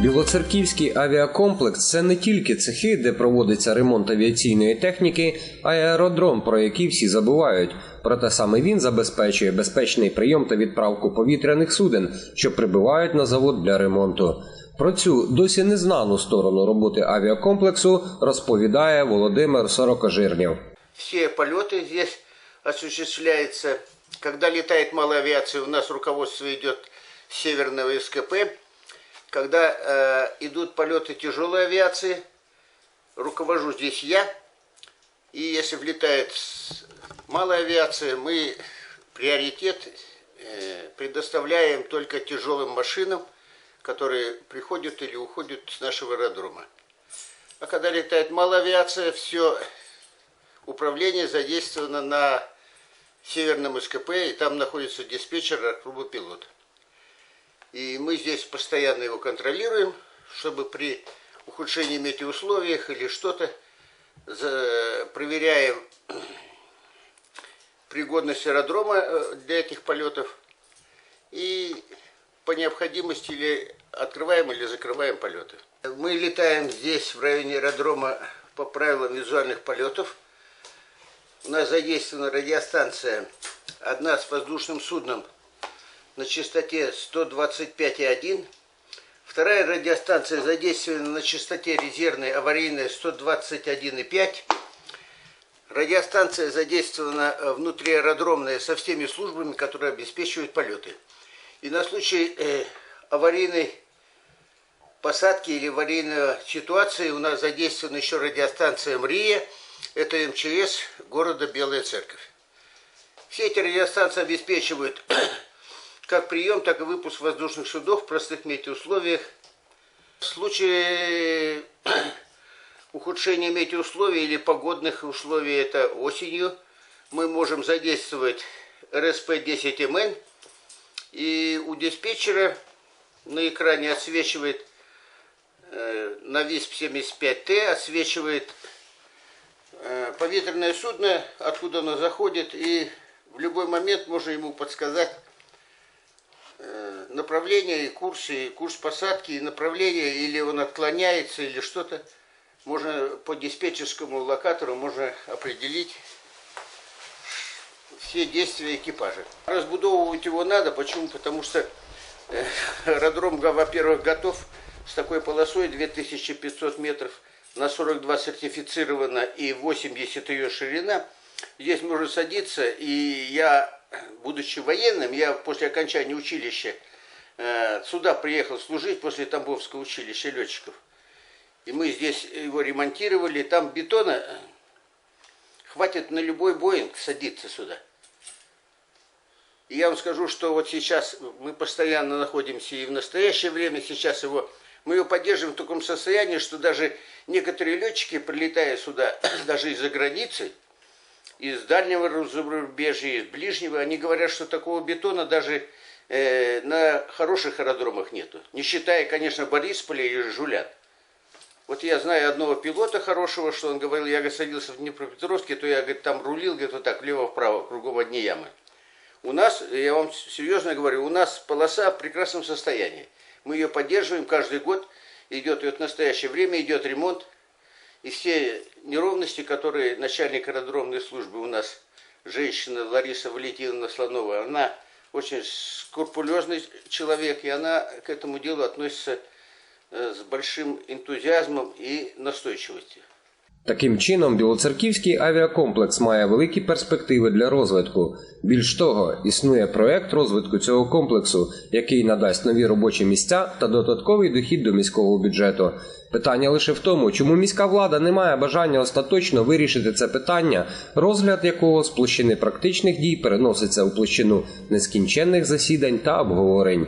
Білоцерківський авіакомплекс це не тільки цехи, де проводиться ремонт авіаційної техніки, а й аеродром, про який всі забувають. Проте саме він забезпечує безпечний прийом та відправку повітряних суден, що прибувають на завод для ремонту. Про цю досі незнану сторону роботи авіакомплексу розповідає Володимир Сорокожирнів. Все полеты здесь осуществляются. Когда летает малая авиация, у нас руководство идет с северного СКП. Когда э, идут полеты тяжелой авиации, руковожу здесь я. И если влетает малая авиация, мы приоритет э, предоставляем только тяжелым машинам, которые приходят или уходят с нашего аэродрома. А когда летает малая авиация, все управление задействовано на северном СКП, и там находится диспетчер, трубопилот. И мы здесь постоянно его контролируем, чтобы при ухудшении метеоусловиях или что-то проверяем пригодность аэродрома э, для этих полетов и по необходимости или открываем или закрываем полеты. Мы летаем здесь в районе аэродрома по правилам визуальных полетов. У нас задействована радиостанция, одна с воздушным судном на частоте 125,1. Вторая радиостанция задействована на частоте резервной аварийной 121,5. Радиостанция задействована э, внутриаэродромная со всеми службами, которые обеспечивают полеты. И на случай э, аварийной посадки или аварийной ситуации у нас задействована еще радиостанция МРИЯ, это МЧС города Белая Церковь. Все эти радиостанции обеспечивают как прием, так и выпуск воздушных судов в простых метеоусловиях. В случае ухудшения метеоусловий или погодных условий, это осенью, мы можем задействовать РСП-10МН, и у диспетчера на экране отсвечивает э, на ВИСП-75Т, отсвечивает э, повітряне судно, откуда оно заходит, и в любой момент можно ему подсказать направление и курс, и курс посадки, и направление, или он отклоняется, или что-то. Можно по диспетчерскому локатору можно определить все действия экипажа. Разбудовывать его надо, почему? Потому что э, аэродром, во-первых, готов с такой полосой 2500 метров на 42 сертифицировано и 80 ее ширина. Здесь можно садиться, и я, будучи военным, я после окончания училища э, сюда приехал служить после Тамбовского училища летчиков. И мы здесь его ремонтировали, там бетона э, хватит на любой Боинг садиться сюда. И я вам скажу, что вот сейчас мы постоянно находимся и в настоящее время сейчас его мы его поддерживаем в таком состоянии, что даже некоторые летчики, прилетая сюда, даже из-за границы, из дальнего зарубежья, из ближнего, они говорят, что такого бетона даже э, на хороших аэродромах нету. Не считая, конечно, Борисполя и Жулян. Вот я знаю одного пилота хорошего, что он говорил, я говорит, садился в Днепропетровске, то я говорит, там рулил где-то вот так, влево-вправо, кругом одни ямы. У нас, я вам серьезно говорю, у нас полоса в прекрасном состоянии. Мы ее поддерживаем каждый год. Идет вот в настоящее время идет ремонт. И все неровности, которые начальник аэродромной службы у нас, женщина Лариса Валентиновна Слонова, она очень скрупулезный человек, и она к этому делу относится э, с большим энтузиазмом и настойчивостью. Таким чином, Білоцерківський авіакомплекс має великі перспективи для розвитку. Більш того, існує проект розвитку цього комплексу, який надасть нові робочі місця та додатковий дохід до міського бюджету. Питання лише в тому, чому міська влада не має бажання остаточно вирішити це питання, розгляд якого з площини практичних дій переноситься у площину нескінченних засідань та обговорень.